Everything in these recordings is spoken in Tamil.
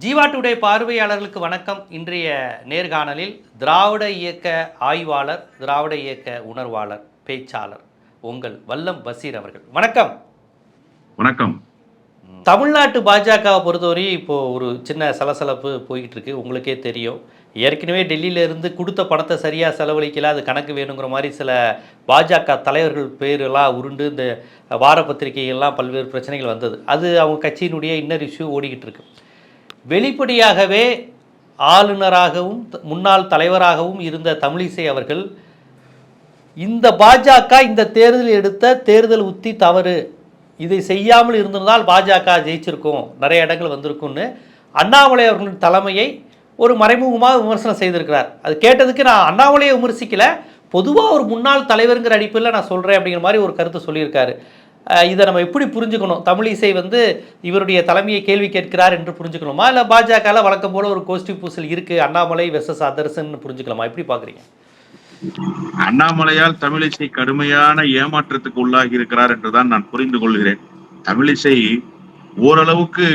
ஜீவா டுடே பார்வையாளர்களுக்கு வணக்கம். இன்றைய நேர்காணலில் திராவிட இயக்க ஆய்வாளர் திராவிட இயக்க உணர்வாளர் பேச்சாளர் உங்கள் வல்லம் பசீர் அவர்கள். வணக்கம். வணக்கம். தமிழ்நாட்டு பாஜகவை பொறுத்தவரை இப்போ ஒரு சின்ன சலசலப்பு போய்கிட்டு இருக்கு உங்களுக்கே தெரியும். ஏற்கனவே டெல்லியில இருந்து கொடுத்த பணத்தை சரியாக செலவழிக்கல அது கணக்கு வேணுங்கிற மாதிரி சில பாஜக தலைவர்கள் பேரெல்லாம் உருண்டு இந்த வார பத்திரிகைகள்லாம் பல்வேறு பிரச்சனைகள் வந்தது. அது அவங்க கட்சியினுடைய இன்னர் இஷ்யூ ஓடிக்கிட்டு இருக்கு. வெளிப்படையாகவே ஆளுநராகவும் த- முன்னாள் தலைவராகவும் இருந்த தமிழிசை அவர்கள் இந்த பாஜக இந்த தேர்தல் எடுத்த தேர்தல் உத்தி தவறு. இதை செய்யாமல் இருந்திருந்தால் பாஜக ஜெயிச்சிருக்கும். நிறைய இடங்கள் வந்திருக்கும்னு அண்ணாமலை அவர்களின் தலைமையை ஒரு மறைமுகமாக விமர்சனம் செய்திருக்கிறார். அது கேட்டதுக்கு நான் அண்ணாமலையை விமர்சிக்கல. பொதுவாக ஒரு முன்னாள் தலைவருங்கிற அடிப்பில் நான் சொல்கிறேன் அப்படிங்கிற மாதிரி ஒரு கருத்தை சொல்லியிருக்காரு. இதை நம்ம எப்படி புரிஞ்சுக்கணும்? தமிழிசை வந்து இவருடைய தலைமையை கேள்வி கேட்கிறார் என்று புரிஞ்சுக்கணுமா? இல்லை பாஜகவில் வழக்கம் போல ஒரு கோஷ்டி பூசல் இருக்குது அண்ணாமலை வெர்சஸ் அதர்சன் புரிஞ்சுக்கலாமா? எப்படி பார்க்குறீங்க? அண்ணாமலையால் தமிழிசை கடுமையான ஏமாற்றத்துக்கு உள்ளாகி இருக்கிறார் என்றுதான் நான் புரிந்து கொள்கிறேன். தமிழிசை ஓரளவுக்கு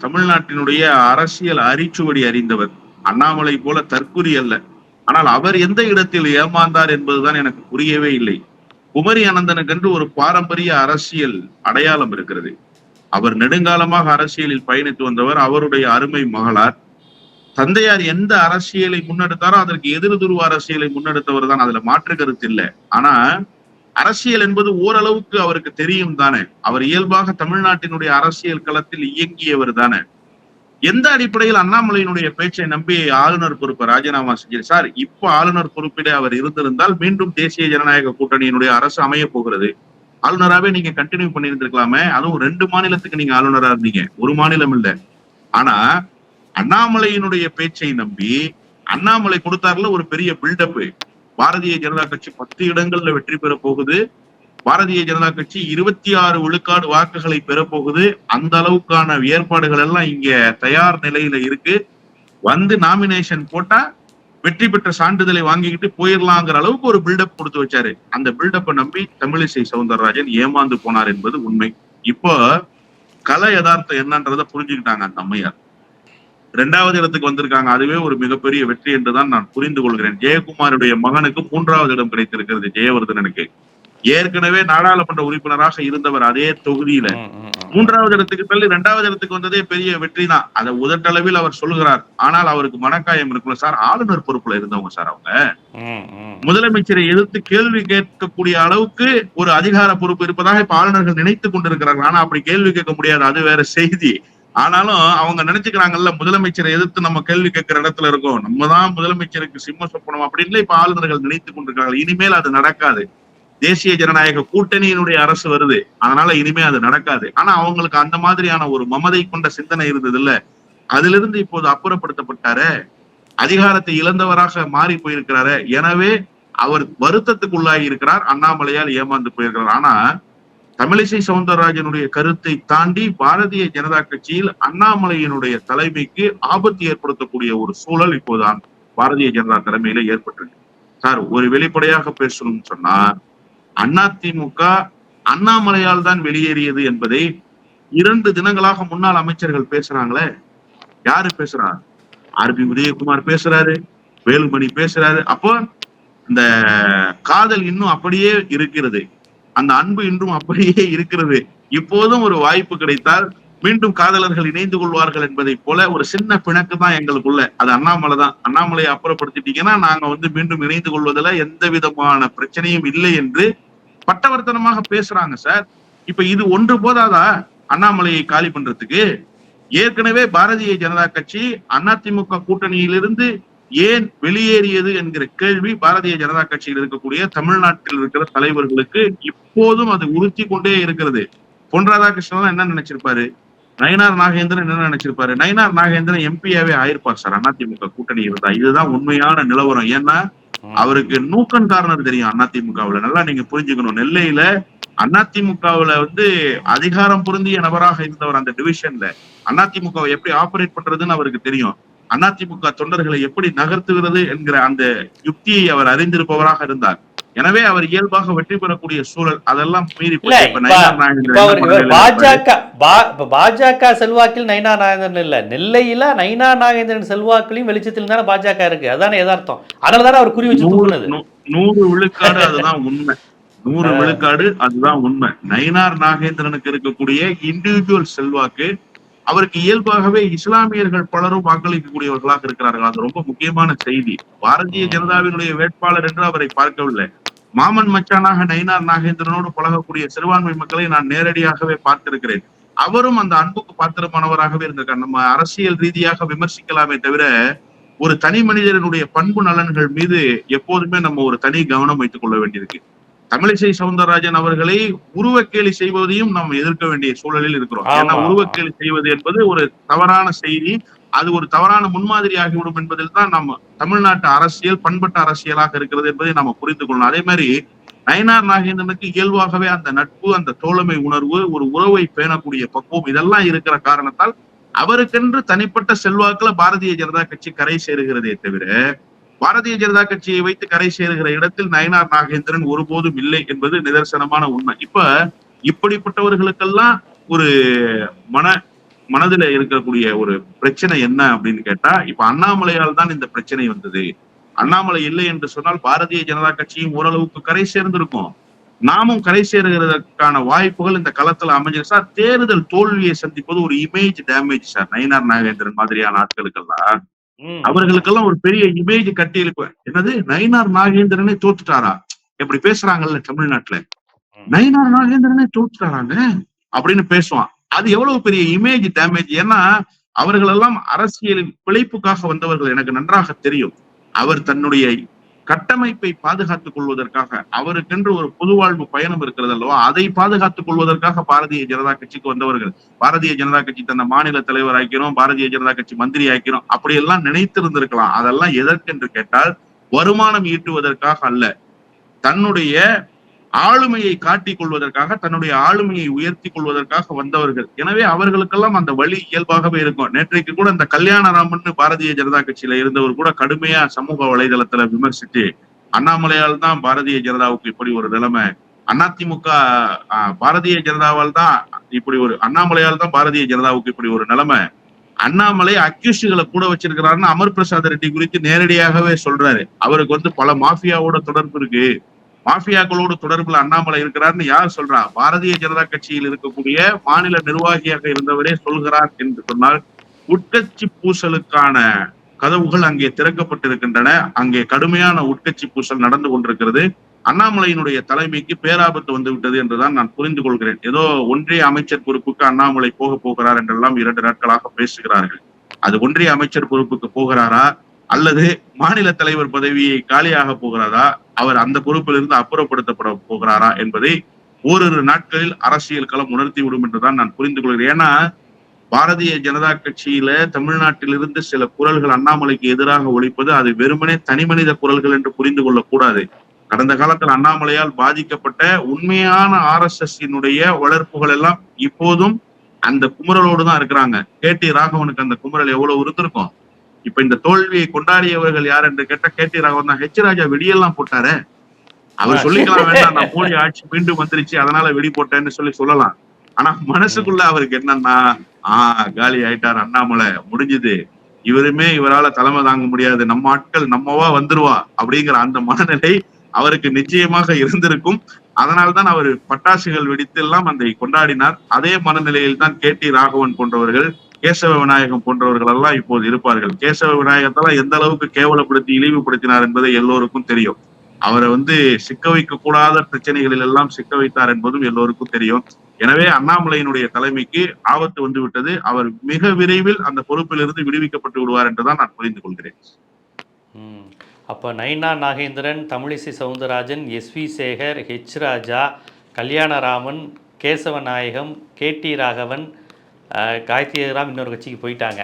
தமிழ்நாட்டினுடைய அரசியல் அரிச்சுவடி அறிந்தவர். அண்ணாமலை போல தற்குறி அல்ல. ஆனால் அவர் எந்த இடத்தில் ஏமாந்தார் என்பதுதான் எனக்கு புரியவே இல்லை. குமரி அனந்தனுக்கென்று ஒரு பாரம்பரிய அரசியல் அடையாளம் இருக்கிறது. அவர் நெடுங்காலமாக அரசியலில் பயணித்து வந்தவர் அவருடைய அருமை மகளார். தந்தையார் எந்த அரசியலை முன்னெடுத்தாரோ அதற்கு எதிர்துருவ அரசியலை முன்னெடுத்தவர் தான். அதுல மாற்று கருத்து இல்லை. ஆனா அரசியல் என்பது ஓரளவுக்கு அவருக்கு தெரியும் தானே. அவர் இயல்பாக தமிழ்நாட்டினுடைய அரசியல் களத்தில் இயங்கியவர் தானே. எந்த அடிப்படையில் அண்ணாமலையினுடைய பேச்சை நம்பி ஆளுநர் பொறுப்பை ராஜினாமா செஞ்சார்? சார் இப்ப ஆளுநர் பொறுப்பிலே அவர் இருந்திருந்தால் மீண்டும் தேசிய ஜனநாயக கூட்டணியினுடைய அரசு அமைய போகிறது. ஆளுநராவே நீங்க கண்டினியூ பண்ணியிருந்திருக்கலாமே. அதுவும் ரெண்டு மாநிலத்துக்கு நீங்க ஆளுநரா இருந்தீங்க. ஒரு மாநிலம் இல்ல. ஆனா அண்ணாமலையினுடைய பேச்சை நம்பி அண்ணாமலை கொடுத்தாருல ஒரு பெரிய பில்டப் பாரதிய ஜனதா கட்சி பத்து இடங்கள்ல வெற்றி பெற போகுது. பாரதிய ஜனதா கட்சி இருபத்தி ஆறு விழுக்காடு வாக்குகளை பெறப்போகுது. அந்த அளவுக்கான ஏற்பாடுகள் எல்லாம் இங்க தயார் நிலையில இருக்கு. வந்து நாமினேஷன் போட்டா வெற்றி பெற்ற சான்றிதழை வாங்கிக்கிட்டு போயிடலாங்கிற அளவுக்கு ஒரு பில்டப் கொடுத்து வச்சாரு. அந்த பில்டப்பை நம்பி தமிழிசை சவுந்தரராஜன் ஏமாந்து போனார் என்பது உண்மை. இப்போ கலை யதார்த்தம் என்னன்றதை புரிஞ்சுக்கிட்டாங்க அந்த அம்மையார். ரெண்டாவது இடத்துக்கு வந்திருக்காங்க. அதுவே ஒரு மிகப்பெரிய வெற்றி என்றுதான் நான் புரிந்து கொள்கிறேன். ஜெயக்குமாருடைய மகனுக்கு மூன்றாவது இடம் கிடைத்திருக்கிறது. ஜெயவர்தனனுக்கு. ஏற்கனவே நாடாளுமன்ற உறுப்பினராக இருந்தவர் அதே தொகுதியில. மூன்றாவது இடத்துக்கு தள்ளி இரண்டாவது இடத்துக்கு வந்ததே பெரிய வெற்றி தான் அதை உதட்டளவில் அவர் சொல்லுகிறார். ஆனால் அவருக்கு மனக்காயம் இருக்குல்ல சார் ஆளுநர் பொறுப்புல இருந்தவங்க சார் அவங்க. முதலமைச்சரை எதிர்த்து கேள்வி கேட்கக்கூடிய அளவுக்கு ஒரு அதிகார பொறுப்பு இருப்பதாக இப்ப ஆளுநர்கள் நினைத்துக் கொண்டிருக்கிறார்கள். ஆனா அப்படி கேள்வி கேட்க முடியாது அது வேற செய்தி. ஆனாலும் அவங்க நினைச்சுக்கிறாங்கல்ல முதலமைச்சரை எதிர்த்து நம்ம கேள்வி கேட்கிற இடத்துல இருக்கோம். நம்ம தான் முதலமைச்சருக்கு சிம்ம சொப்பனம் அப்படின்னு இப்ப ஆளுநர்கள் நினைத்துக் கொண்டிருக்கிறார்கள். இனிமேல் அது நடக்காது. தேசிய ஜனநாயக கூட்டணியினுடைய அரசு வருது. அதனால இனிமே அது நடக்காது. ஆனா அவங்களுக்கு அந்த மாதிரியான ஒரு மமதை கொண்ட சிந்தனை இருந்தது இல்ல அதிலிருந்து இப்போது அப்புறப்படுத்தப்பட்டாரே. அதிகாரத்தை இழந்தவராக மாறி போயிருக்கிறாரு. எனவே அவர் வருத்தத்துக்கு உள்ளாகி இருக்கிறார். அண்ணாமலையால் ஏமாந்து போயிருக்கிறார். ஆனா தமிழிசை சவுந்தரராஜனுடைய கருத்தை தாண்டி பாரதிய ஜனதா கட்சியில் அண்ணாமலையினுடைய தலைமைக்கு ஆபத்து ஏற்படுத்தக்கூடிய ஒரு சூழல் இப்போதான் பாரதிய ஜனதா தலைமையில ஏற்பட்டிருக்கு. சார் ஒரு வெளிப்படையாக பேசணும்னு சொன்னா அதிமுக அண்ணாமலையால் தான் வெளியேறியது என்பதை இரண்டு தினங்களாக முன்னாள் அமைச்சர்கள் பேசுறாங்களே. யாரு பேசுறா? ஆர் பி உதயகுமார் பேசுறாரு வேலுமணி பேசுறாரு. அப்போ இந்த காதல் இன்னும் அப்படியே இருக்கிறது. அந்த அன்பு இன்றும் அப்படியே இருக்கிறது. இப்போதும் ஒரு வாய்ப்பு கிடைத்தால் மீண்டும் காதலர்கள் இணைந்து கொள்வார்கள் என்பதை போல ஒரு சின்ன பிணக்கு தான் எங்களுக்குள்ள. அது அண்ணாமலை தான். அண்ணாமலையை அப்புறப்படுத்திட்டீங்கன்னா நாங்க வந்து மீண்டும் இணைந்து கொள்வதில் எந்த விதமான பிரச்சனையும் இல்லை என்று பட்டவர்த்தனமாக பேசுறாங்க சார். இப்ப இது ஒன்று போதாதா? அண்ணாமலையை காலி பண்றதுக்கு? ஏற்கனவே பாரதிய ஜனதா கட்சி அதிமுக கூட்டணியிலிருந்து ஏன் வெளியேறியது என்கிற கேள்வி பாரதிய ஜனதா கட்சியில் இருக்கக்கூடிய தமிழ்நாட்டில் இருக்கிற தலைவர்களுக்கு இப்போதும் அது உறுத்தி கொண்டே இருக்கிறது. பொன் ராதாகிருஷ்ணன் என்ன நினைச்சிருப்பாரு? நயினார் நாகேந்திரன் என்ன நினைச்சிருப்பாரு? நயினார் நாகேந்திரன் எம்பியாவே ஆயிருப்பார் சார் அதிமுக கூட்டணி இருந்தா இதுதான் உண்மையான நிலவரம். ஏன்னா அவருக்கு நூக்கன் காரணம் தெரியும் அதிமுகவுல நல்லா நீங்க புரிஞ்சுக்கணும். நெல்லையில அதிமுகவுல வந்து அதிகாரம் பொருந்திய நபராக இருந்தவர் அந்த டிவிஷன்ல. அதிமுகவை எப்படி ஆபரேட் பண்றதுன்னு அவருக்கு தெரியும். அதிமுக தொண்டர்களை எப்படி நகர்த்துகிறது என்கிற அந்த யுக்தியை அவர் அறிந்திருப்பவராக இருந்தார். எனவே அவர் இயல்பாக வெற்றி பெறக்கூடிய சூழல் அதெல்லாம் மீறி பாஜக பாஜக செல்வாக்கில் நயினா நாகேந்திரன் இல்ல. நெல்லையில நயினா நாகேந்திரன் செல்வாக்கிலையும் வெளிச்சத்தில் தானே பாஜக இருக்கு. அதானே எதார்த்தம் அதனால தானே அவர் குறி வச்சு நூறு விழுக்காடு அதுதான் உண்மை. நூறு விழுக்காடு அதுதான் உண்மை. நயினார் நாகேந்திரனுக்கு இருக்கக்கூடிய இண்டிவிஜுவல் செல்வாக்கு அவருக்கு இயல்பாகவே இஸ்லாமியர்கள் பலரும் வாக்களிக்கக்கூடியவர்களாக இருக்கிறார்கள். அது ரொம்ப முக்கியமான செய்தி. பாரதிய ஜனதாவினுடைய வேட்பாளர் என்று அவரை பார்க்கவில்லை. மாமன் மச்சானாக நயினார் நாகேந்திரனோடு பழகக்கூடிய சிறுபான்மை மக்களை நான் நேரடியாகவே பார்த்திருக்கிறேன். அவரும் அந்த அன்புக்கு பாத்திரமானவராகவே இருந்திருக்கார் நம்ம அரசியல் ரீதியாக விமர்சிக்கலாமே தவிர ஒரு தனி மனிதனுடைய பண்பு நலன்கள் மீது எப்போதுமே நம்ம ஒரு தனி கவனம் வைத்துக் கொள்ள வேண்டியிருக்கு. தமிழிசை சவுந்தரராஜன் அவர்களை உருவக்கேலி செய்வதையும் நாம் எதிர்க்க வேண்டிய சூழலில் இருக்கிறோம். ஏன்னா உருவக்கேலி செய்வது என்பது ஒரு தவறான செய்தி. அது ஒரு தவறான முன்மாதிரி ஆகிவிடும் என்பதில் தான் நம்ம தமிழ்நாட்டு அரசியல் பண்பட்ட அரசியலாக இருக்கிறது என்பதை நாம புரிந்து கொள்ளணும். அதே மாதிரி நயனார் நாகேந்திரனுக்கு இயல்பாகவே அந்த நட்பு அந்த தோழமை உணர்வு ஒரு உறவை பேணக்கூடிய பக்குவம் இதெல்லாம் இருக்கிற காரணத்தால் அவருக்கென்று தனிப்பட்ட செல்வாக்குல பாரதிய ஜனதா கட்சி கரை சேருகிறதே தவிர பாரதிய ஜனதா கட்சியை வைத்து கரை சேருகிற இடத்தில் நயனார் நாகேந்திரன் ஒருபோதும் இல்லை என்பது நிதர்சனமான உண்மை. இப்ப இப்படிப்பட்டவர்களுக்கெல்லாம் ஒரு மன மனதுல இருக்கக்கூடிய ஒரு பிரச்சனை என்ன அப்படின்னு கேட்டா இப்ப அண்ணாமலையால் தான் இந்த பிரச்சனை வந்தது. அண்ணாமலை இல்லை என்று சொன்னால் பாரதிய ஜனதா கட்சியும் ஓரளவுக்கு கரை சேர்ந்திருக்கும். நாமும் கரை சேருகிறதற்கான வாய்ப்புகள் இந்த களத்துல அமைஞ்சிருக்கு. சார் தேர்தல் தோல்வியை சந்திப்பது ஒரு image damage sir. Nainar Nagendran மாதிரியான ஆட்களுக்கெல்லாம். அவர்களுக்கெல்லாம் ஒரு பெரிய இமேஜ் கட்டி எழுப்ப என்னது? நயினார் நாகேந்திரனே தோத்துட்டாரா? இப்படி பேசுறாங்கல்ல தமிழ்நாட்டுல. நயினார் நாகேந்திரனே தோத்துட்டாராங்க? அப்படின்னு பேசுவான். அது எவ்வளவு பெரிய இமேஜ் டேமேஜ் ஏன்னா அவர்கள் எல்லாம் அரசியலின் பிழைப்புக்காக வந்தவர்கள். எனக்கு நன்றாக தெரியும். அவர் தன்னுடைய கட்டமைப்பை பாதுகாத்துக் கொள்வதற்காக அவருக்கென்று ஒரு பொதுவாழ்வு பயணம் இருக்கிறது அல்லவா? அதை பாதுகாத்துக் கொள்வதற்காக பாரதிய ஜனதா கட்சிக்கு வந்தவர்கள். பாரதிய ஜனதா கட்சி தன்னை மாநில தலைவர் ஆக்கிறோம் பாரதிய ஜனதா கட்சி மந்திரி ஆக்கிறோம் அப்படி எல்லாம் நினைத்திருந்திருக்கலாம். அதெல்லாம் எதற்கென்று கேட்டால் வருமானம் ஈட்டுவதற்காக அல்ல. தன்னுடைய ஆளுமையை காட்டிக் கொள்வதற்காக தன்னுடைய ஆளுமையை உயர்த்தி கொள்வதற்காக வந்தவர்கள். எனவே அவர்களுக்கெல்லாம் அந்த வழி இயல்பாகவே இருக்கும். நேற்றைக்கு கூட இந்த கல்யாணராமன் பாரதிய ஜனதா கட்சியில இருந்தவர் கூட கடுமையா சமூக வலைதளத்துல விமர்சித்து அண்ணாமலையால் தான் பாரதிய ஜனதாவுக்கு இப்படி ஒரு நிலைமை அதிமுக ஆஹ், பாரதிய ஜனதாவால் தான் இப்படி ஒரு அண்ணாமலையால் தான் பாரதிய ஜனதாவுக்கு இப்படி ஒரு நிலைமை அண்ணாமலை அக்யூஸ்டுகளை கூட வச்சிருக்கிறாருன்னு அமர் பிரசாத் ரெட்டி குறித்து நேரடியாகவே சொல்றாரு. அவருக்கு வந்து பல மாஃபியாவோட தொடர்பு இருக்கு. மாஃபியாக்களோடு தொடர்புல அண்ணாமலை இருக்கிறார்னு யார் சொல்றா? பாரதிய ஜனதா கட்சியில் இருக்கக்கூடிய மாநில நிர்வாகியாக இருந்தவரே சொல்கிறார் என்று சொன்னால் உட்கட்சி பூசலுக்கான கதவுகள் அங்கே திறக்கப்பட்டிருக்கின்றன. அங்கே கடுமையான உட்கட்சி பூசல் நடந்து கொண்டிருக்கிறது. அண்ணாமலையினுடைய தலைமைக்கு பேராபத்து வந்து விட்டது என்றுதான் நான் புரிந்து கொள்கிறேன். ஏதோ ஒன்றிய அமைச்சர் பொறுப்புக்கு அண்ணாமலை போக போகிறார் என்றெல்லாம் இரண்டு நாட்களாக பேசுகிறார்கள். அது ஒன்றிய அமைச்சர் பொறுப்புக்கு போகிறாரா? அல்லது மாநில தலைவர் பதவியை காலியாக போகிறாரா அவர் அந்த பொறுப்பிலிருந்து அப்புறப்படுத்தப்பட போகிறாரா என்பதை ஓரிரு நாட்களில் அரசியல் களம் உணர்த்தி விடும் என்றுதான் நான் புரிந்து கொள்கிறேன். ஏன்னா பாரதிய ஜனதா கட்சியில தமிழ்நாட்டிலிருந்து சில குரல்கள் அண்ணாமலைக்கு எதிராக ஒழிப்பது அது வெறுமனே தனிமனித குரல்கள் என்று புரிந்து கொள்ளக்கூடாது. கடந்த காலத்தில் அண்ணாமலையால் பாதிக்கப்பட்ட உண்மையான ஆர் எஸ் எஸ் வளர்ப்புகள் எல்லாம் இப்போதும் அந்த குமுறலோடு தான் இருக்கிறாங்க. கே டி ராகவனுக்கு அந்த குமுறல் எவ்வளவு இருந்திருக்கும்? இப்ப இந்த தோல்வியை கொண்டாடியவர்கள் யார் என்று கேட்டா கே டி ராகவன் தான். ஹெச் ராஜா வெடியெல்லாம் போட்டாரே. அவர் சொல்லிக்கலாம் வேண்டாம் நான் மோடி ஆட்சி மீண்டும் வந்துருச்சு அதனால வெடி போட்டேன்னு சொல்லி சொல்லலாம். ஆனா மனசுக்குள்ள அவருக்கு என்னன்னா ஆஹ் காலி ஆயிட்டார் அண்ணாமலை முடிஞ்சுது. இவருமே இவரால தலைமை தாங்க முடியாது. நம்ம ஆட்கள் நம்மவா வந்துருவா அப்படிங்கிற அந்த மனநிலை அவருக்கு நிச்சயமாக இருந்திருக்கும். அதனால்தான் அவர் பட்டாசுகள் வெடித்து எல்லாம் அந்த கொண்டாடினார். அதே மனநிலையில் தான் கே டி ராகவன் போன்றவர்கள் கேசவ விநாயகம் போன்றவர்கள் எல்லாம் இப்போது இருப்பார்கள். கேசவ விநாயகத்தெல்லாம் எந்த அளவுக்கு கேவலப்படுத்தி இழிவுபடுத்தினார் என்பதை எல்லோருக்கும் தெரியும். அவரை வந்து சிக்க வைக்க கூடாத பிரச்சனைகளில் எல்லாம் சிக்க வைத்தார் என்பதும் எல்லோருக்கும் தெரியும். எனவே அண்ணாமலையினுடைய தலைமைக்கு ஆபத்து வந்து விட்டது. அவர் மிக விரைவில் அந்த பொறுப்பிலிருந்து விடுவிக்கப்பட்டு விடுவார் என்றுதான் நான் புரிந்து கொள்கிறேன். ம். அப்போ Naina Nagendran Tamilisai Soundararajan S V Sekar H Raja Kalyanaraman Kesavanayagam K T Raghavan Gayathri Ram இன்னொரு கட்சிக்கு போயிட்டாங்க.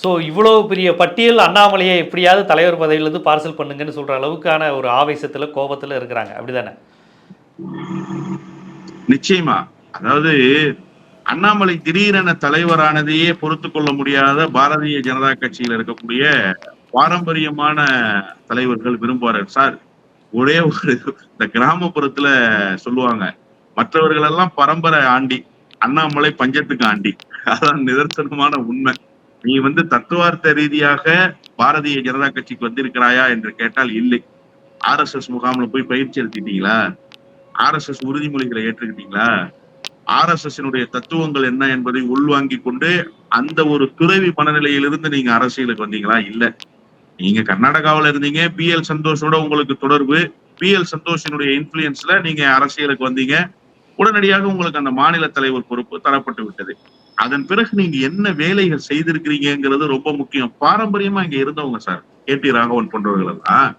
ஸோ இவ்வளோ பெரிய பட்டியல் அண்ணாமலையை எப்படியாவது தலைவர் பதவியிலேருந்து பார்சல் பண்ணுங்கன்னு சொல்கிற அளவுக்கான ஒரு ஆவேசத்தில் கோபத்தில் இருக்கிறாங்க. அப்படிதானே? நிச்சயமா. அதாவது அண்ணாமலை திடீரென தலைவரானதையே பொறுத்து கொள்ள முடியாத பாரதிய ஜனதா கட்சியில் இருக்கக்கூடிய பாரம்பரியமான தலைவர்கள் விரும்புவார்கள். சார் ஒரே ஒரு இந்த கிராமப்புறத்துல சொல்லுவாங்க மற்றவர்கள் எல்லாம் பரம்பரை ஆண்டி அண்ணாமலை பஞ்சத்துக்கு ஆண்டி. அதான் நிதர்சனமான உண்மை. நீ வந்து தத்துவார்த்த ரீதியாக பாரதிய ஜனதா கட்சிக்கு வந்திருக்கிறாயா என்று கேட்டால் இல்லை. ஆர் எஸ் எஸ் முகாம்ல போய் பயிற்சி எடுத்துட்டீங்களா ஆர் எஸ் எஸ் உறுதிமொழிகளை ஏற்றுக்கிட்டீங்களா? ஆர் எஸ் எஸ் தத்துவங்கள் என்ன என்பதை உள்வாங்கி கொண்டு அந்த ஒரு துறவி மனநிலையிலிருந்து நீங்க அரசியலுக்கு வந்தீங்களா? இல்ல. நீங்க கர்நாடகாவுல இருந்தீங்க பி எல் சந்தோஷோட உங்களுக்கு தொடர்பு. பி எல் சந்தோஷினுடைய இன்ஃபுளுயன்ஸ்ல நீங்க அரசியலுக்கு வந்தீங்க. உடனடியாக உங்களுக்கு அந்த மாநில தலைவர் பொறுப்பு தரப்பட்டு விட்டது. அதன் பிறகு நீங்க என்ன வேலைகள் செய்திருக்கிறீங்கிறது ரொம்ப முக்கியம். பாரம்பரியமா இங்க இருந்தவங்க சார் கே டி ராகவன் போன்றவர்கள் எல்லாம்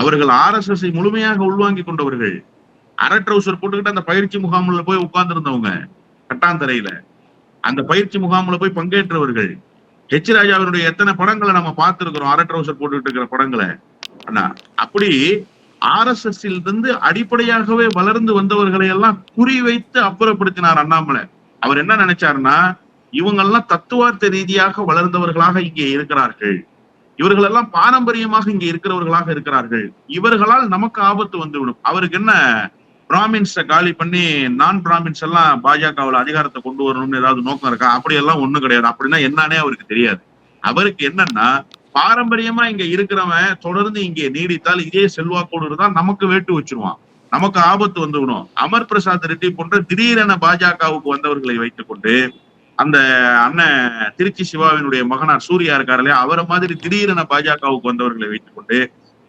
அவர்கள் ஆர் எஸ் எஸ் முழுமையாக உள்வாங்கி கொண்டவர்கள். அரை ட்ரௌசர் போட்டுக்கிட்டு அந்த பயிற்சி முகாமில் போய் உட்கார்ந்து இருந்தவங்க கட்டாந்தரையில அந்த பயிற்சி முகாமில் போய் பங்கேற்றவர்கள். ஹெச் ராஜாவினுடைய எத்தனை படங்களை நம்ம பார்த்திருக்கிறோம் அரை ட்ரௌசர் போட்டுக்கிட்டு இருக்கிற படங்களை. அண்ணா அப்படி ஆர் எஸ் எஸ் இருந்து அடிப்படையாகவே வளர்ந்து வந்தவர்களை எல்லாம் குறிவைத்து அப்புறப்படுத்தினார் அண்ணாமலை. அவர் என்ன நினைச்சாருன்னா இவங்கெல்லாம் தத்துவார்த்த ரீதியாக வளர்ந்தவர்களாக இங்கே இருக்கிறார்கள். இவர்கள் எல்லாம் பாரம்பரியமாக இங்கே இருக்கிறவர்களாக இருக்கிறார்கள். இவர்களால் நமக்கு ஆபத்து வந்துவிடும். அவருக்கு என்ன பிராமின்ஸ காலி பண்ணி நான் பிராமின்ஸ் எல்லாம் பாஜகவுல அதிகாரத்தை கொண்டு வரணும்னு ஏதாவது நோக்கம் இருக்கா? அப்படி எல்லாம் ஒண்ணும் கிடையாது. அப்படின்னா என்னன்னே அவருக்கு தெரியாது. அவருக்கு என்னன்னா பாரம்பரியமா இங்க இருக்கிறவன் தொடர்ந்து இங்கே நீடித்தால் இதே செல்வாக்கோடு தான் நமக்கு வேட்டு வச்சிருவான். நமக்கு ஆபத்து வந்துவிடும் அமர் பிரசாத் ரெட்டி போன்ற திடீரென பாஜகவுக்கு வந்தவர்களை வைத்துக் கொண்டு அந்த அண்ணன் திருச்சி சிவாவினுடைய மகனார் சூர்யா இருக்காரு இல்லையா? அவரை மாதிரி திடீரென பாஜகவுக்கு வந்தவர்களை வைத்துக் கொண்டு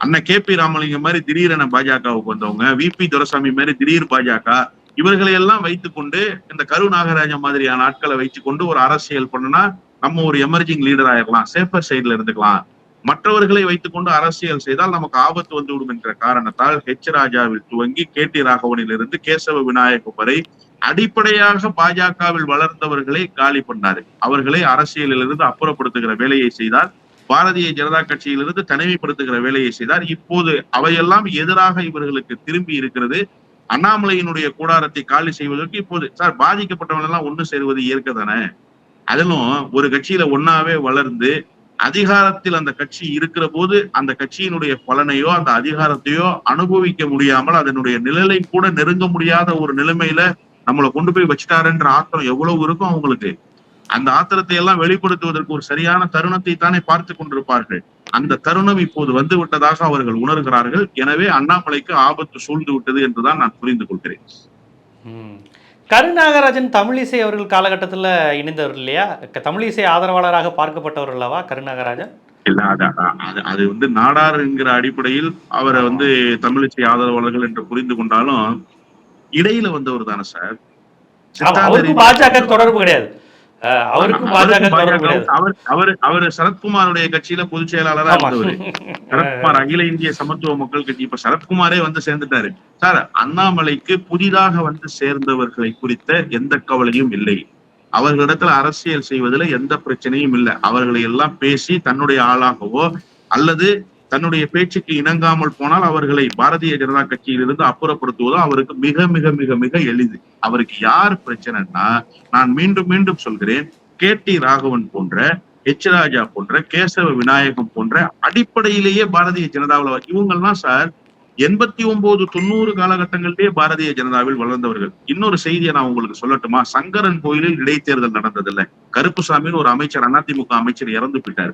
அண்ணன் கே பி ராமலிங்கம் மாதிரி திடீரென பாஜகவுக்கு வந்தவங்க வி பி துரசாமி மாதிரி திடீர் பாஜக இவர்களை எல்லாம் வைத்துக்கொண்டு இந்த கரு நாகராஜன் மாதிரியான ஆட்களை வைத்துக்கொண்டு ஒரு அரசியல் பண்ணுனா நம்ம ஒரு எமர்ஜிங் லீடர் ஆயிடலாம் சேஃபர் சைட்ல இருந்துக்கலாம். மற்றவர்களை வைத்துக்கொண்டு அரசியல் செய்தால் நமக்கு ஆபத்து வந்துவிடும் என்ற காரணத்தால் ஹெச் ராஜாவில் துவங்கி கே டி ராகவனிலிருந்து கேசவ விநாயகம் வரை அடிப்படையாக பாஜகவில் வளர்ந்தவர்களை காலி பண்ணாரு அவர்களை அரசியலில் இருந்து அப்புறப்படுத்துகிற வேலையை செய்தார் பாரதிய ஜனதா கட்சியிலிருந்து தனிமைப்படுத்துகிற வேலையை செய்தார் இப்போது அவையெல்லாம் எதிராக இவர்களுக்கு திரும்பி இருக்கிறது. அண்ணாமலையினுடைய கூடாரத்தை காலி செய்வதற்கு இப்போது சார் பாதிக்கப்பட்டவங்க எல்லாம் ஒண்ணு சேருவது இயற்கை தானே? அதிலும் ஒரு கட்சியில ஒன்னாவே வளர்ந்து அதிகாரத்தில் அந்த கட்சி இருக்கிற போது அந்த கட்சியினுடைய பலனையோ அந்த அதிகாரத்தையோ அனுபவிக்க முடியாமல் அதனுடைய நிழலை கூட நெருங்க முடியாத ஒரு நிலைமையில நம்மளை கொண்டு போய் வச்சுட்டாருன்ற ஆத்திரம் எவ்வளவு இருக்கும் அவங்களுக்கு. அந்த ஆத்திரத்தை எல்லாம் வெளிப்படுத்துவதற்கு ஒரு சரியான தருணத்தை தானே பார்த்து கொண்டிருப்பார்கள். அந்த தருணம் இப்போது வந்து விட்டதாக அவர்கள் உணர்கிறார்கள். எனவே அண்ணாமலைக்கு ஆபத்து சூழ்ந்து விட்டது என்றுதான் நான் புரிந்து கொள்கிறேன். கருநாகராஜன் தமிழிசை அவர்கள் காலகட்டத்தில் இணைந்தவர் இல்லையா? தமிழிசை ஆதரவாளராக பார்க்கப்பட்டவர் அல்லவா கருநாகராஜன்? இல்ல அது அது வந்து நாடார் என்கிற அடிப்படையில் அவரை வந்து தமிழிசை ஆதரவாளர்கள் என்று புரிந்து கொண்டாலும் இடையில வந்தவர் தானே சார். பாஜக தொடர்பு கிடையாது. அவருக்கும் அவர் அவர் அவர் சரத்குமாருடைய கட்சியில பொதுச் செயலாளரா. இருந்தவர். சரத்குமார் அகில இந்திய சமத்துவ மக்கள் கட்சி. இப்ப சரத்குமாரே வந்து சேர்ந்துட்டாரு. சார் அண்ணாமலைக்கு புதிதாக வந்து சேர்ந்தவர்களை குறித்த எந்த கவலையும் இல்லை. அவர்களிடத்துல அரசியல் செய்வதில் எந்த பிரச்சனையும் இல்லை. அவர்களை எல்லாம் பேசி தன்னுடைய ஆளாகவோ அல்லது தன்னுடைய பேச்சுக்கு இணங்காமல் போனால் அவர்களை பாரதிய ஜனதா கட்சியிலிருந்து அப்புறப்படுத்துவதோ அவருக்கு மிக மிக மிக மிக எளிது. அவருக்கு யார் பிரச்சனைன்னா நான் மீண்டும் மீண்டும் சொல்கிறேன் கே டி ராகவன் போன்ற ஹெச் ராஜா போன்ற கேசவ விநாயகம் போன்ற அடிப்படையிலேயே பாரதிய ஜனதாவில் இவங்கெல்லாம் சார் எண்பத்தி ஒன்பது தொண்ணூறு காலகட்டங்களிலேயே பாரதிய ஜனதாவில் வளர்ந்தவர்கள். இன்னொரு செய்தியை நான் உங்களுக்கு சொல்லட்டுமா? சங்கரன் கோயிலில் இடைத்தேர்தல் நடந்ததில்லை. கருப்புசாமின்னு ஒரு அமைச்சர் அதிமுக அமைச்சர் இறந்து போயிட்டாரு.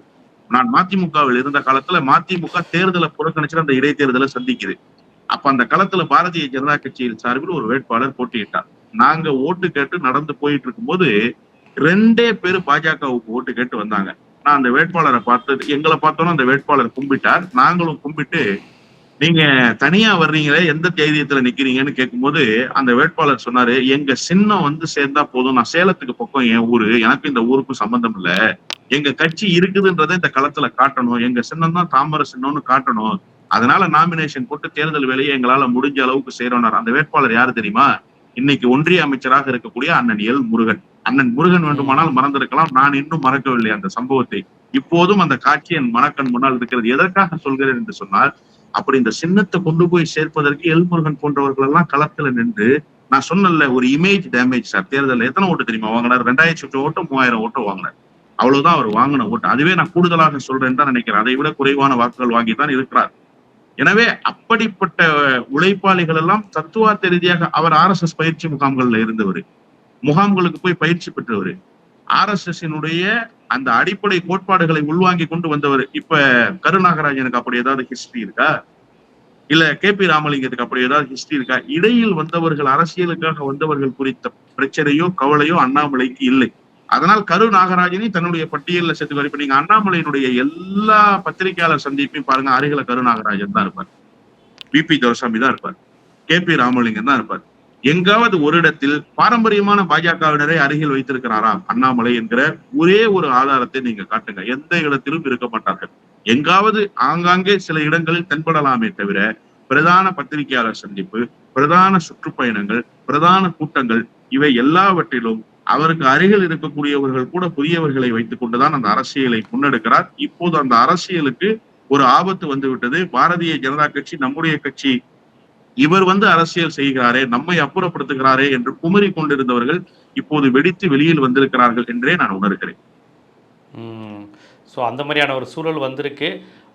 நான் மதிமுகவில் இருந்த காலத்துல மதிமுக தேர்தலை புறக்கணிச்சு அந்த இடைத்தேர்தலை சந்திக்குது. அப்ப அந்த காலத்துல பாரதிய ஜனதா கட்சியின் சார்பில் ஒரு வேட்பாளர் போட்டியிட்டார். நாங்க ஓட்டு கேட்டு நடந்து போயிட்டு இருக்கும்போது ரெண்டே பேர் பாஜகவுக்கு ஓட்டு கேட்டு வந்தாங்க. நான் அந்த வேட்பாளரை பார்த்து எங்களை பார்த்தோன்னா அந்த வேட்பாளர் கும்பிட்டார். நாங்களும் கும்பிட்டு நீங்க தனியா வர்றீங்களே எந்த தைரியத்துல நிக்கிறீங்கன்னு கேட்கும்போது அந்த வேட்பாளர் சொன்னாரு எங்க சின்னம் வந்து சேர்ந்தா போதும். நான் சேலத்துக்கு பக்கம் என் ஊரு. எனக்கு இந்த ஊருக்கும் சம்பந்தம் இல்லை. எங்க கட்சி இருக்குதுன்றதை இந்த களத்துல காட்டணும். எங்க சின்னம் தான் தாமரை சின்னம்னு காட்டணும். அதனால நாமினேஷன் போட்டு தேர்தல் வேலையை எங்களால முடிஞ்ச அளவுக்கு செய்யறோம்னார் அந்த வேட்பாளர் யாரு தெரியுமா? இன்னைக்கு ஒன்றிய அமைச்சராக இருக்கக்கூடிய அண்ணன் எல் முருகன். அண்ணன் முருகன் வேண்டுமானால் மறந்திருக்கலாம். நான் இன்னும் மறக்கவில்லை அந்த சம்பவத்தை. இப்போதும் அந்த காட்சி என் மனக்கண் முன்னால் இருக்கிறது. எதற்காக சொல்கிறேன் என்று சொன்னால் அப்படி இந்த சின்னத்தை கொண்டு போய் சேர்ப்பதற்கு எல் முருகன் போன்றவர்கள் எல்லாம் களத்துல நின்று நான் சொன்னல ஒரு இமேஜ் டேமேஜ் சார். தேர்தல் எத்தனை ஓட்டு தெரியுமா வாங்கினார்? ரெண்டாயிரத்தி ஓட்டு மூவாயிரம் ஓட்டு வாங்கினார். அவ்வளவுதான் அவர் வாங்கின ஓட்டு. அதுவே நான் கூடுதலாக சொல்றேன்னு தான் நினைக்கிறேன். அதை விட குறைவான வாக்குகள் வாங்கி தான் இருக்கிறார். எனவே அப்படிப்பட்ட உழைப்பாளிகள் எல்லாம் தத்துவார்த்த ரீதியாக அவர் ஆர் எஸ் எஸ் பயிற்சி முகாம்கள்ல இருந்தவர். முகாம்களுக்கு போய் பயிற்சி பெற்றவர். ஆர் எஸ் எஸ்னுடைய அந்த அடிப்படை கோட்பாடுகளை உள்வாங்கி கொண்டு வந்தவர். இப்ப கருநாகராஜனுக்கு அப்படி ஏதாவது ஹிஸ்டரி இருக்கா? இல்ல கே பி ராமலிங்கத்துக்கு அப்படி ஏதாவது ஹிஸ்டரி இருக்கா? இடையில் வந்தவர்கள் அரசியலுக்காக வந்தவர்கள் குறித்த பிரச்சனையோ கவலையோ அண்ணாமலைக்கு இல்லை. அதனால் கரு நாகராஜனை தன்னுடைய பட்டியலில் சேர்த்து இப்ப நீங்க அண்ணாமலையினுடைய எல்லா பத்திரிகையாளர் சந்திப்பையும் பாருங்க. அருகில கரு நாகராஜன் தான் இருப்பார். பிபி துரசாமி தான் இருப்பார். கே பி ராமலிங்கம் தான் இருப்பார். எங்காவது ஒரு இடத்தில் பாரம்பரியமான பாஜகவினரை அருகில் வைத்திருக்கிறாரா அண்ணாமலை என்கிற ஒரே ஒரு ஆதாரத்தை நீங்க காட்டுங்க. எந்த இடத்திலும் இருக்க மாட்டார்கள். எங்காவது ஆங்காங்கே சில இடங்களில் தென்படலாமே தவிர பிரதான பத்திரிகையாளர் சந்திப்பு பிரதான சுற்றுப்பயணங்கள் பிரதான கூட்டங்கள் இவை எல்லாவற்றிலும் அவருக்கு அருகில் இருக்கக்கூடியவர்கள் கூட புதியவர்களை வைத்துக் கொண்டுதான் அந்த அரசியலை முன்னெடுக்கிறார். இப்போது அந்த அரசியலுக்கு ஒரு ஆபத்து வந்துவிட்டது. பாரதிய ஜனதா கட்சி நம்முடைய கட்சி இவர் வந்து அரசியல் செய்கிறாரே நம்மை அப்புறப்படுத்துகிறாரே என்று குமரி கொண்டிருந்தவர்கள் இப்போது வெடித்து வெளியில் வந்திருக்கிறார்கள் என்றே நான் உணர்கிறேன். ஸோ அந்த மாதிரியான ஒரு சூழல் வந்திருக்கு.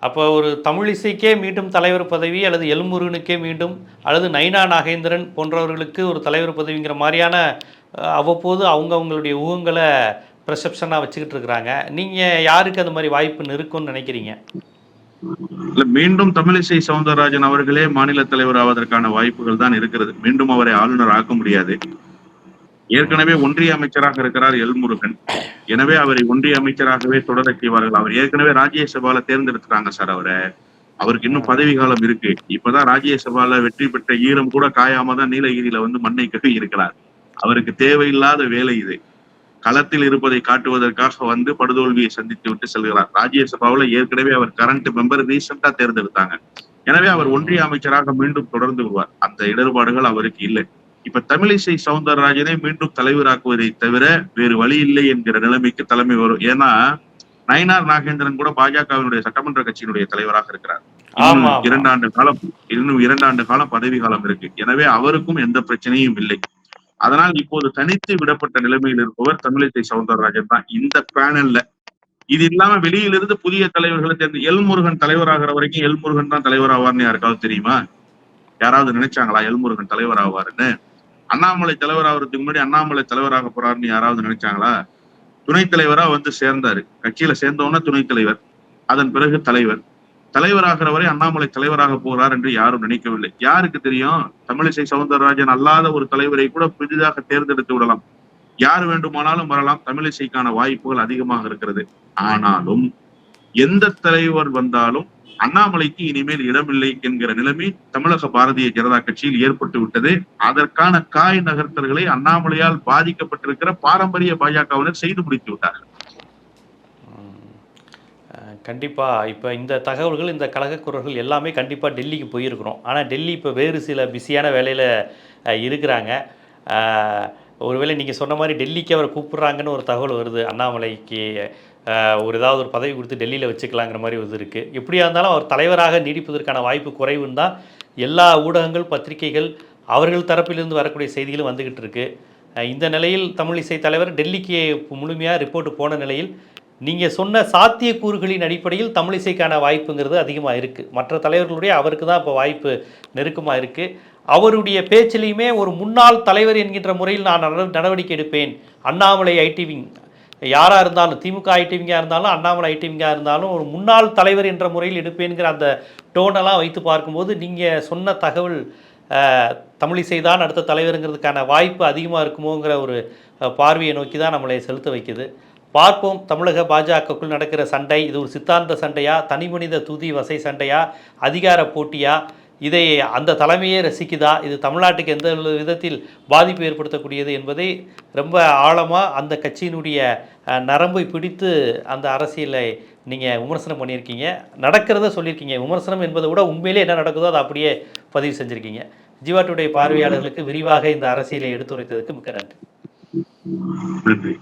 அப்போ ஒரு தமிழிசைக்கே மீண்டும் தலைவர் பதவி அல்லது எல்முருகனுக்கே மீண்டும் அல்லது நைனா நாகேந்திரன் போன்றவர்களுக்கு ஒரு தலைவர் பதவிங்கிற மாதிரியான அவ்வப்போது அவங்கவுங்களுடைய ஊகங்களை ப்ரெசப்ஷனாக வச்சுக்கிட்டு இருக்கிறாங்க. நீங்கள் யாருக்கு அந்த மாதிரி வாய்ப்பு இருக்கும்னு நினைக்கிறீங்க? இல்ல மீண்டும் தமிழிசை சவுந்தரராஜன் அவர்களே மாநில தலைவர் ஆவதற்கான வாய்ப்புகள் தான் இருக்கிறது. மீண்டும் அவரை ஆளுநர் ஆக்க முடியாது. ஏற்கனவே ஒன்றிய அமைச்சராக இருக்கிறார் எல்முருகன். எனவே அவரை ஒன்றிய அமைச்சராகவே தொடர செய்வார்கள். அவர் ஏற்கனவே ராஜ்யசபால தேர்ந்தெடுத்துட்டாங்க சார் அவரை. அவருக்கு இன்னும் பதவி காலம் இருக்கு. இப்பதான் ராஜ்யசபால வெற்றி பெற்ற ஈரம் கூட காயாம தான் நீலகிரியில வந்து மண்ணை கவி இருக்கிறார். அவருக்கு தேவையில்லாத வேலை இது. களத்தில் இருப்பதை காட்டுவதற்காக வந்து படுதோல்வியை சந்தித்து விட்டு செல்கிறார். ராஜ்யசபாவில் ஏற்கனவே அவர் கரண்ட் மெம்பர் ரீசெண்டா தேர்ந்தெடுத்தாங்க. எனவே அவர் ஒன்றிய அமைச்சராக மீண்டும் தொடர்ந்து வருவார். அந்த இடர்பாடுகள் அவருக்கு இல்லை. இப்ப தமிழிசை சவுந்தரராஜனை மீண்டும் தலைவராக்குவதை தவிர வேறு வழி இல்லை என்கிற நிலைமைக்கு தலைமை வரும். ஏன்னா நயினார் நாகேந்திரன் கூட பாஜகவினுடைய சட்டமன்ற கட்சியினுடைய தலைவராக இருக்கிறார். இரண்டு ஆண்டு காலம் இன்னும் இரண்டு ஆண்டு காலம் பதவி காலம் இருக்கு. எனவே அவருக்கும் எந்த பிரச்சனையும் இல்லை. அதனால் இப்போது தனித்து விடப்பட்ட நிலைமையில் இருப்பவர் தமிழிசை சவுந்தரராஜன் தான். இந்த பேனல்ல இது இல்லாம வெளியிலிருந்து புதிய தலைவர்களை தேர்ந்து எல்முருகன் தலைவராகிற வரைக்கும் எல்முருகன் தான் தலைவர் ஆவார்னு யாருக்காவது தெரியுமா? யாராவது நினைச்சாங்களா எல்முருகன் தலைவர் ஆவாருன்னு அண்ணாமலை தலைவர் ஆகிறதுக்கு முன்னாடி அண்ணாமலை தலைவராக போறாருன்னு யாராவது நினைச்சாங்களா? துணைத் தலைவரா வந்து சேர்ந்தாரு. கட்சியில சேர்ந்தவொன்னே துணைத் தலைவர் அதன் பிறகு தலைவர். தலைவராகிற வரை அண்ணாமலை தலைவராக போகிறார் என்று யாரும் நினைக்கவில்லை. யாருக்கு தெரியும்? தமிழிசை சவுந்தரராஜன் அல்லாத ஒரு தலைவரை கூட புதிதாக தேர்ந்தெடுத்து விடலாம். யார் வேண்டுமானாலும் வரலாம். தமிழிசைக்கான வாய்ப்புகள் அதிகமாக இருக்கிறது. ஆனாலும் எந்த தலைவர் வந்தாலும் அண்ணாமலைக்கு இனிமேல் இடமில்லை என்கிற நிலைமை தமிழக பாரதிய ஜனதா கட்சியில் ஏற்பட்டு விட்டது. அதற்கான காய் நகர்த்தல்களை அண்ணாமலையால் பாதிக்கப்பட்டிருக்கிற பாரம்பரிய பாஜகவினர் செய்து முடித்து விட்டார்கள். கண்டிப்பாக இப்போ இந்த தகவல்கள் இந்த கழகக்குரல்கள் எல்லாமே கண்டிப்பாக டெல்லிக்கு போயிருக்கிறோம். ஆனால் டெல்லி இப்போ வேறு சில பிஸியான வேலையில் இருக்கிறாங்க. ஒருவேளை நீங்கள் சொன்ன மாதிரி டெல்லிக்கு அவரை கூப்பிட்றாங்கன்னு ஒரு தகவல் வருது. அண்ணாமலைக்கு ஒரு ஏதாவது ஒரு பதவி கொடுத்து டெல்லியில் வச்சுக்கலாங்கிற மாதிரி ஒரு இது இருக்குது எப்படியா இருந்தாலும் அவர் தலைவராக நீடிப்பதற்கான வாய்ப்பு குறைவுன்னு தான் எல்லா ஊடகங்கள் பத்திரிகைகள் அவர்கள் தரப்பிலிருந்து வரக்கூடிய செய்திகளும் வந்துக்கிட்டு இருக்குது இந்த நிலையில் தமிழிசை தலைவர் டெல்லிக்கு முழுமையாக ரிப்போர்ட் போன நிலையில் நீங்கள் சொன்ன சாத்தியக்கூறுகளின் அடிப்படையில் தமிழிசைக்கான வாய்ப்புங்கிறது அதிகமாக இருக்குது மற்ற தலைவர்களுடைய அவருக்கு தான் இப்போ வாய்ப்பு நெருக்கமாக இருக்குது அவருடைய பேச்சிலையுமே ஒரு முன்னாள் தலைவர் என்கின்ற முறையில் நான் நடவடிக்கை எடுப்பேன். அண்ணாமலை ஐடி விங் யாராக இருந்தாலும் திமுக ஐடிவிங்காக இருந்தாலும் அண்ணாமலை ஐடிவிங்காக இருந்தாலும் ஒரு முன்னாள் தலைவர் என்ற முறையில் எடுப்பேன்கிற அந்த டோனெல்லாம் வைத்து பார்க்கும்போது நீங்கள் சொன்ன தகவல் தமிழிசை தான் அடுத்த தலைவருங்கிறதுக்கான வாய்ப்பு அதிகமாக இருக்குமோங்கிற ஒரு பார்வையை நோக்கி தான் நம்மளை செலுத்த வைக்குது. பார்ப்போம். தமிழக பாஜகக்குள் நடக்கிற சண்டை இது ஒரு சித்தாந்த சண்டையா? தனிமனித துதி வசை சண்டையா? அதிகார போட்டியா? இதை அந்த தலைமையே ரசிக்குதா? இது தமிழ்நாட்டுக்கு எந்த விதத்தில் பாதிப்பு ஏற்படுத்தக்கூடியது என்பதை ரொம்ப ஆழமாக அந்த கட்சியினுடைய நரம்பை பிடித்து அந்த அரசியலை நீங்கள் விமர்சனம் பண்ணியிருக்கீங்க. நடக்கிறத சொல்லியிருக்கீங்க. விமர்சனம் என்பதை விட உண்மையிலே என்ன நடக்குதோ அதை அப்படியே பதிவு செஞ்சுருக்கீங்க. ஜீவாட்டுடைய பார்வையாளர்களுக்கு விரிவாக இந்த அரசியலை எடுத்துரைத்ததுக்கு மிக்க நன்றி. நன்றி.